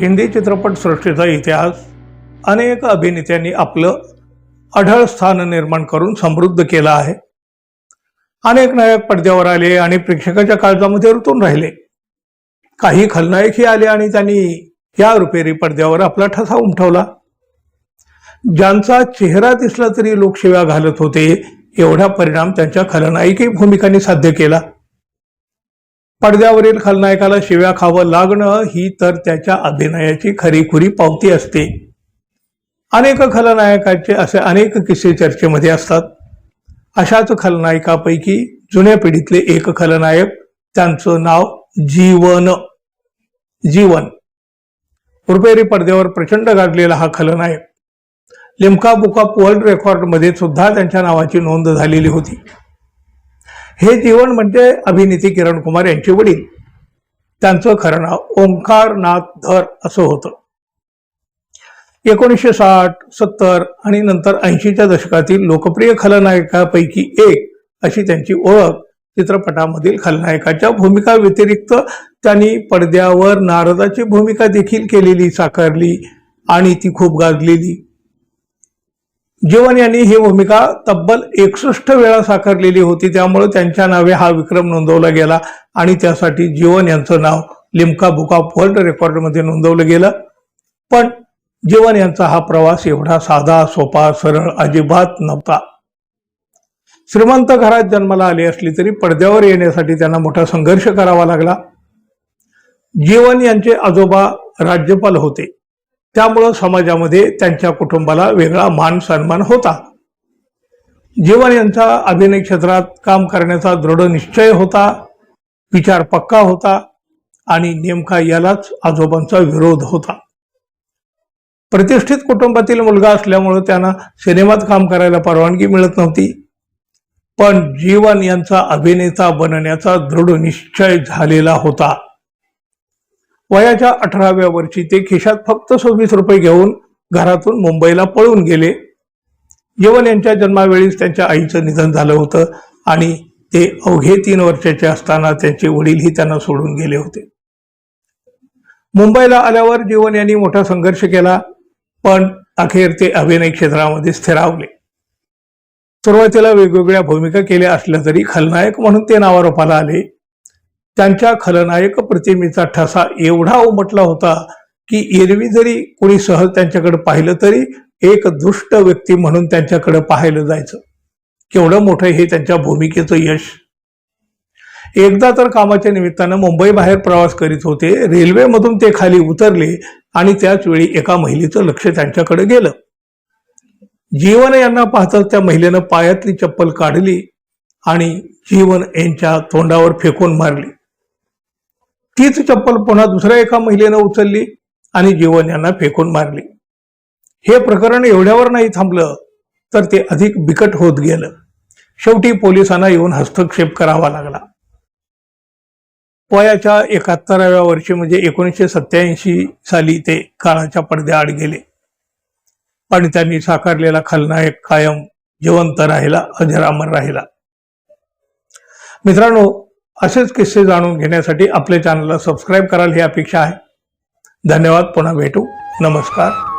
हिंदी चित्रपटसृष्टीचा इतिहास अनेक अभिनेत्यांनी आपलं अढळ स्थान निर्माण करून समृद्ध केलं आहे. अनेक नायक पडद्यावर आले आणि प्रेक्षकाच्या काळजामध्ये रुतून राहिले. काही खलनायकही आले आणि त्यांनी या रुपेरी पडद्यावर आपला ठसा उमठवला ज्यांचा चेहरा दिसला तरी लोक शिव्या घालत होते एवढा परिणाम त्यांच्या खलनायकी भूमिकांनी साध्य केला. पडद्यावरील खलनायकाला शिव्या खावं लागणं ही तर त्याच्या अभिनयाची खरीखुरी पावती असते. अनेक खलनायकाचे असे अनेक किस्से चर्चेमध्ये असतात. अशाच खलनायकापैकी जुन्या पिढीतले एक खलनायक त्यांचं नाव जीवन. जीवन. रुपेरी पडद्यावर प्रचंड गाजलेला हा खलनायक. लिमका बुक ऑफ वर्ल्ड रेकॉर्डमध्ये सुद्धा त्यांच्या नावाची नोंद झालेली होती. हे जीवन म्हणजे अभिनेते किरण कुमार यांचे वडील. त्यांचं खरं नाव ओंकारनाथ धर असं होतं. एकोणीसशे साठ सत्तर आणि नंतर ऐंशीच्या दशकातील लोकप्रिय खलनायकापैकी एक अशी त्यांची ओळख चित्रपटामधील खलनायकाच्या भूमिका व्यतिरिक्त त्यांनी पडद्यावर नारदाची भूमिका देखील केलेली साकारली आणि ती खूप गाजलेली. जीवन यांनी ही भूमिका तब्बल एकसष्ट वेळा साकारलेली होती. त्यामुळे त्यांच्या नावे हा विक्रम नोंदवला गेला आणि त्यासाठी जीवन यांचं नाव लिमका बुक ऑफ वर्ल्ड रेकॉर्डमध्ये नोंदवलं गेलं. पण जीवन यांचा हा प्रवास एवढा साधा सोपा सरळ अजिबात नव्हता. श्रीमंत घरात जन्माला आली असली तरी पडद्यावर येण्यासाठी त्यांना मोठा संघर्ष करावा लागला. जीवन यांचे आजोबा राज्यपाल होते. त्यामुळं समाजामध्ये त्यांच्या कुटुंबाला वेगळा मान सन्मान होता. जीवन यांचा अभिनय क्षेत्रात काम करण्याचा दृढ निश्चय होता विचार पक्का होता आणि नेमका यालाच आजोबांचा विरोध होता. प्रतिष्ठित कुटुंबातील मुलगा असल्यामुळं त्यांना सिनेमात काम करायला परवानगी मिळत नव्हती. पण जीवन यांचा अभिनेता बनण्याचा दृढ निश्चय झालेला होता. वयाच्या अठराव्या वर्षी ते खिशात फक्त सव्वीस रुपये घेऊन घरातून मुंबईला पळून गेले. जीवन यांच्या जन्मावेळीच त्यांच्या आईचं निधन झालं होतं आणि ते अवघे तीन वर्षाचे असताना त्यांचे वडीलही त्यांना सोडून गेले होते. मुंबईला आल्यावर जीवन यांनी मोठा संघर्ष केला पण अखेर ते अभिनय क्षेत्रामध्ये स्थिरावले. सुरुवातीला वेगवेगळ्या भूमिका केल्या असल्या तरी खलनायक म्हणून ते नावारोपाला आले. त्यांच्या खलनायक प्रतिमेचा ठसा एवढा उमटला होता की एरवी जरी कोणी सहज त्यांच्याकडे पाहिलं तरी एक दुष्ट व्यक्ती म्हणून त्यांच्याकडे पाहिलं जायचं. केवढं मोठं हे त्यांच्या भूमिकेचं यश. एकदा तर कामाच्या निमित्तानं मुंबई बाहेर प्रवास करीत होते रेल्वेमधून ते खाली उतरले आणि त्याच वेळी एका महिलेचं लक्ष त्यांच्याकडे गेलं. जीवन यांना पाहताच त्या महिलेनं पायातली चप्पल काढली आणि जीवन यांच्या तोंडावर फेकून मारली. तीच चप्पल पुन्हा दुसऱ्या एका महिलेनं उचलली आणि जीवन यांना फेकून मारली. हे प्रकरण एवढ्यावर नाही थांबलं तर ते अधिक बिकट होत गेलं. शेवटी पोलिसांना येऊन हस्तक्षेप करावा लागला. वयाच्या एकाहत्तराव्या वर्षी म्हणजे एकोणीसशे सत्याऐंशी साली ते काळाच्या पडद्याआड गेले. पण त्यांनी साकारलेला खलनायक कायम जिवंत राहिला अजरामर राहिला. मित्रांनो असेच किस्से जाणून घेण्यासाठी आपल्या चॅनलला सबस्क्राईब कराल ही अपेक्षा आहे. धन्यवाद. पुन्हा भेटू. नमस्कार.